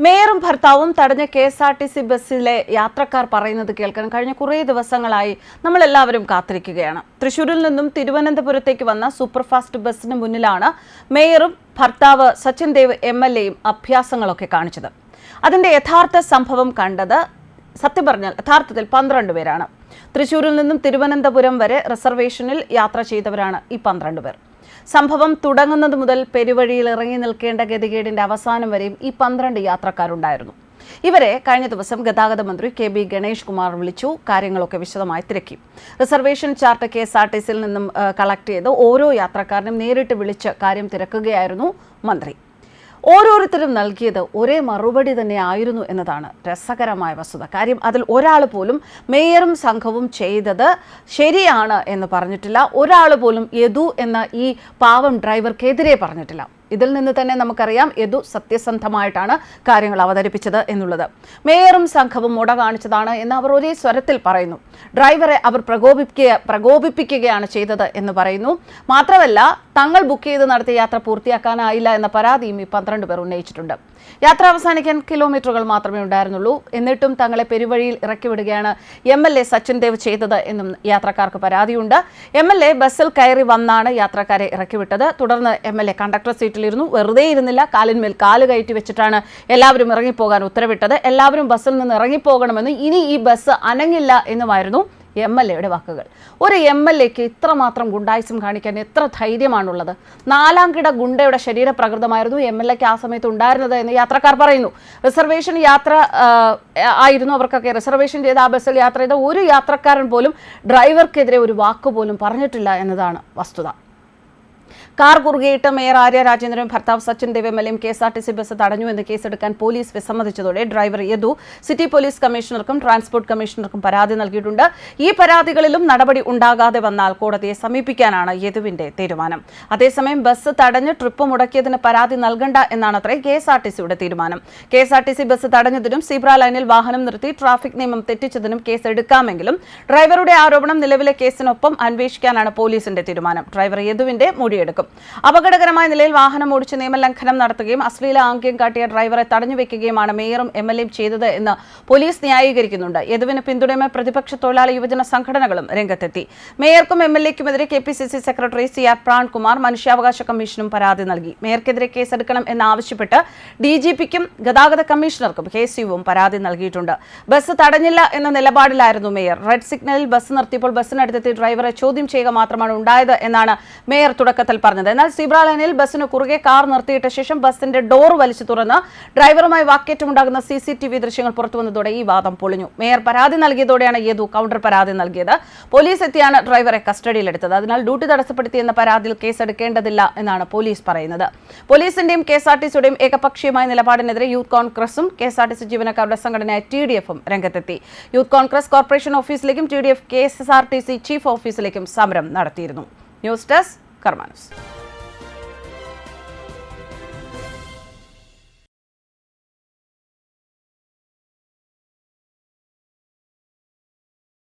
മേയറും ഭർത്താവും തടഞ്ഞ K S R T C ബസ്സിലെ യാത്രക്കാർ പറയുന്നത് കേൾക്കാൻ കഴിഞ്ഞ കുറേ ദിവസങ്ങളായി നമ്മളെല്ലാവരും കാത്തിരിക്കുകയാണ്. തൃശൂരിൽ നിന്നും തിരുവനന്തപുരത്തേക്ക് വന്ന സൂപ്പർഫാസ്റ്റ് ബസ്സിന് മുന്നിലാണ് മേയറും ഭർത്താവ് സച്ചിൻ ദേവ് എം എൽ എയും അഭ്യാസങ്ങളൊക്കെ കാണിച്ചത്. അതിന്റെ യഥാർത്ഥ സംഭവം കണ്ടത് സത്യം പറഞ്ഞാൽ യഥാർത്ഥത്തിൽ പന്ത്രണ്ട് പേരാണ്. തൃശൂരിൽ നിന്നും തിരുവനന്തപുരം വരെ റിസർവേഷനിൽ യാത്ര ചെയ്തവരാണ് ഈ പന്ത്രണ്ട് പേർ. സംഭവം തുടങ്ങുന്നത് മുതൽ പെരുവഴിയിൽ ഇറങ്ങി നിൽക്കേണ്ട ഗതികേടിന്റെ അവസാനം വരെയും ഈ പന്ത്രണ്ട് യാത്രക്കാരുണ്ടായിരുന്നു. ഇവരെ കഴിഞ്ഞ ദിവസം ഗതാഗത മന്ത്രി കെ ബി ഗണേഷ് കുമാർ വിളിച്ചു. കാര്യങ്ങളൊക്കെ വിശദമായി തിരക്കി. Reservation chart K S R T സിയിൽ നിന്നും കളക്ട് ചെയ്ത് ഓരോ യാത്രക്കാരനും നേരിട്ട് വിളിച്ച് കാര്യം തിരക്കുകയായിരുന്നു മന്ത്രി. ഓരോരുത്തരും നൽകിയത് ഒരേ മറുപടി തന്നെ ആയിരുന്നു എന്നതാണ് രസകരമായ വസ്തുത. കാര്യം അതിൽ ഒരാൾ പോലും മേയറും സംഘവും ചെയ്തത് ശരിയാണ് എന്ന് പറഞ്ഞിട്ടില്ല. ഒരാൾ പോലും യദു എന്ന ഈ പാവം ഡ്രൈവർക്കെതിരെ പറഞ്ഞിട്ടില്ല. ഇതിൽ നിന്ന് തന്നെ നമുക്കറിയാം യദു സത്യസന്ധമായിട്ടാണ് കാര്യങ്ങൾ അവതരിപ്പിച്ചത് എന്നുള്ളത്. മേയറും സംഘവും മുട കാണിച്ചതാണ് എന്ന് അവർ ഒരേ സ്വരത്തിൽ പറയുന്നു. ഡ്രൈവറെ അവർ പ്രകോപിപ്പിക്കുക പ്രകോപിപ്പിക്കുകയാണ് ചെയ്തത് എന്ന് പറയുന്നു. മാത്രമല്ല തങ്ങൾ ബുക്ക് ചെയ്ത് നടത്തിയ യാത്ര പൂർത്തിയാക്കാനായില്ല എന്ന പരാതിയും ഈ പന്ത്രണ്ട് പേർ ഉന്നയിച്ചിട്ടുണ്ട്. യാത്ര അവസാനിക്കാൻ കിലോമീറ്ററുകൾ മാത്രമേ ഉണ്ടായിരുന്നുള്ളൂ. എന്നിട്ടും തങ്ങളെ പെരുവഴിയിൽ ഇറക്കി വിടുകയാണ് M L A Sachin Dev ചെയ്തത് എന്നും യാത്രക്കാർക്ക് പരാതിയുണ്ട്. എം എൽ എ ബസ്സിൽ കയറി വന്നാണ് യാത്രക്കാരെ ഇറക്കിവിട്ടത് തുടർന്ന് എം എൽ എ കണ്ടക്ടർ സീറ്റിലിരുന്നു വെറുതെ ഇരുന്നില്ല. കാലിന്മേൽ കാൽ കയറ്റി വെച്ചിട്ടാണ് എല്ലാവരും ഇറങ്ങിപ്പോകാൻ ഉത്തരവിട്ടത്. എല്ലാവരും ബസ്സിൽ നിന്ന് ഇറങ്ങിപ്പോകണമെന്ന് ഇനി ഈ ബസ് അനങ്ങില്ല എന്നുമായിരുന്നു എം എൽ എയുടെ വാക്കുകൾ. ഒരു എം എൽ എക്ക് ഇത്രമാത്രം ഗുണ്ടായിസം കാണിക്കാൻ എത്ര ധൈര്യമാണുള്ളത്? നാലാം കിട ഗുണ്ടയുടെ ശരീരപ്രകൃതമായിരുന്നു എം എൽ എക്ക് ആ സമയത്ത് ഉണ്ടായിരുന്നത് എന്ന് യാത്രക്കാർ പറയുന്നു. റിസർവേഷൻ യാത്ര ആയിരുന്നു അവർക്കൊക്കെ. റിസർവേഷൻ ചെയ്ത ആ ബസ്സിൽ യാത്ര ചെയ്ത ഒരു യാത്രക്കാരൻ പോലും ഡ്രൈവർക്കെതിരെ ഒരു വാക്ക് പോലും പറഞ്ഞിട്ടില്ല എന്നതാണ് വസ്തുത. കാർ കുറുകയിട്ട് മേയർ ആര്യ രാജേന്ദ്രൻ ഭർത്താവ് Sachin Dev M L M K S R T C bus തടഞ്ഞു എന്ന് കേസെടുക്കാൻ പോലീസ് വിസമ്മതിച്ചതോടെ ഡ്രൈവർ യദു സിറ്റി പോലീസ് കമ്മീഷണർക്കും ട്രാൻസ്പോർട്ട് കമ്മീഷണർക്കും പരാതി നൽകിയിട്ടുണ്ട്. ഈ പരാതികളിലും നടപടി ഉണ്ടാകാതെ വന്നാൽ കോടതിയെ സമീപിക്കാനാണ് യദുവിന്റെ തീരുമാനം. അതേസമയം ബസ് തടഞ്ഞ് ട്രിപ്പ് മുടക്കിയതിന് പരാതി നൽകണ്ട എന്നാണ് അത്രേ കെ എസ് ആർ ടി സിയുടെ തീരുമാനം. K S R T C bus തടഞ്ഞതിനും zebra ലൈനിൽ വാഹനം നിർത്തി ട്രാഫിക് നിയമം തെറ്റിച്ചതിനും കേസ് എടുക്കാമെങ്കിലും ഡ്രൈവറുടെ ആരോപണം നിലവിലെ കേസിനൊപ്പം അന്വേഷിക്കാനാണ് പോലീസിന്റെ തീരുമാനം. ഡ്രൈവർ യദുവിന്റെ മൊഴിയെടുക്കും അപകടകരമായ നിലയിൽ വാഹനം ഓടിച്ച് നിയമലംഘനം നടത്തുകയും അശ്ലീല ആംഗ്യം കാട്ടിയ ഡ്രൈവറെ തടഞ്ഞു വെക്കുകയുമാണ് മേയറും എം എൽ എയും ചെയ്തത് എന്ന് പോലീസ് ന്യായീകരിക്കുന്നുണ്ട്. യദുവിന് പിന്തുണയുമായി പ്രതിപക്ഷ തൊഴിലാളി യുവജന സംഘടനകളും രംഗത്തെത്തി. മേയർക്കും M L എക്കുമെതിരെ K P C C secretary C R Prankumar മനുഷ്യാവകാശ കമ്മീഷനും പരാതി നൽകി. മേയർക്കെതിരെ കേസെടുക്കണം എന്നാവശ്യപ്പെട്ട് ഡി ജി പിക്കും ഗതാഗത കമ്മീഷണർക്കും കെ സി യുവും പരാതി നൽകിയിട്ടുണ്ട്. ബസ് തടഞ്ഞില്ല എന്ന നിലപാടിലായിരുന്നു മേയർ. റെഡ് സിഗ്നലിൽ ബസ് നിർത്തിയപ്പോൾ ബസ്സിനടുത്തെത്തി ഡ്രൈവറെ ചോദ്യം ചെയ്യുക മാത്രമാണ് ഉണ്ടായത് എന്നാണ് മേയർ തുടക്കത്തിൽ പറഞ്ഞത്. എന്നാൽ സീബ്ര ലൈനിൽ ബസ്സിന് കുറുകെ കാർ നിർത്തിയിട്ട ശേഷം ബസിന്റെ ഡോർ വലിച്ചു തുറന്ന് ഡ്രൈവറുമായി വാക്കേറ്റമുണ്ടാകുന്ന സി സി ടി വി ദൃശ്യങ്ങൾ പുറത്തുവന്നതോടെ ഈ വാദം പൊളിഞ്ഞു. മേയർ പരാതി നൽകിയതോടെയാണ് യദു കൗണ്ടർ പരാതി നൽകിയത്. പോലീസ് എത്തിയാണ് ഡ്രൈവറെ കസ്റ്റഡിയിലെടുത്തത്. അതിനാൽ ഡ്യൂട്ടി തടസ്സപ്പെടുത്തിയെന്ന പരാതിയിൽ കേസെടുക്കേണ്ടതില്ല എന്നാണ് പോലീസ് പറയുന്നത്. പോലീസിന്റെയും കെ എസ് ആർ ടി സിയുടെയും ഏകപക്ഷീയമായ നിലപാടിനെതിരെ യൂത്ത് കോൺഗ്രസും K S R T C ജീവനക്കാരുടെ സംഘടനയായ ടി ഡി എഫും രംഗത്തെത്തി. Youth Congress corporation ഓഫീസിലേക്കും T D F K S R T C chief ഓഫീസിലേക്കും സമരം നടത്തിയിരുന്നു. News desk Carmanos.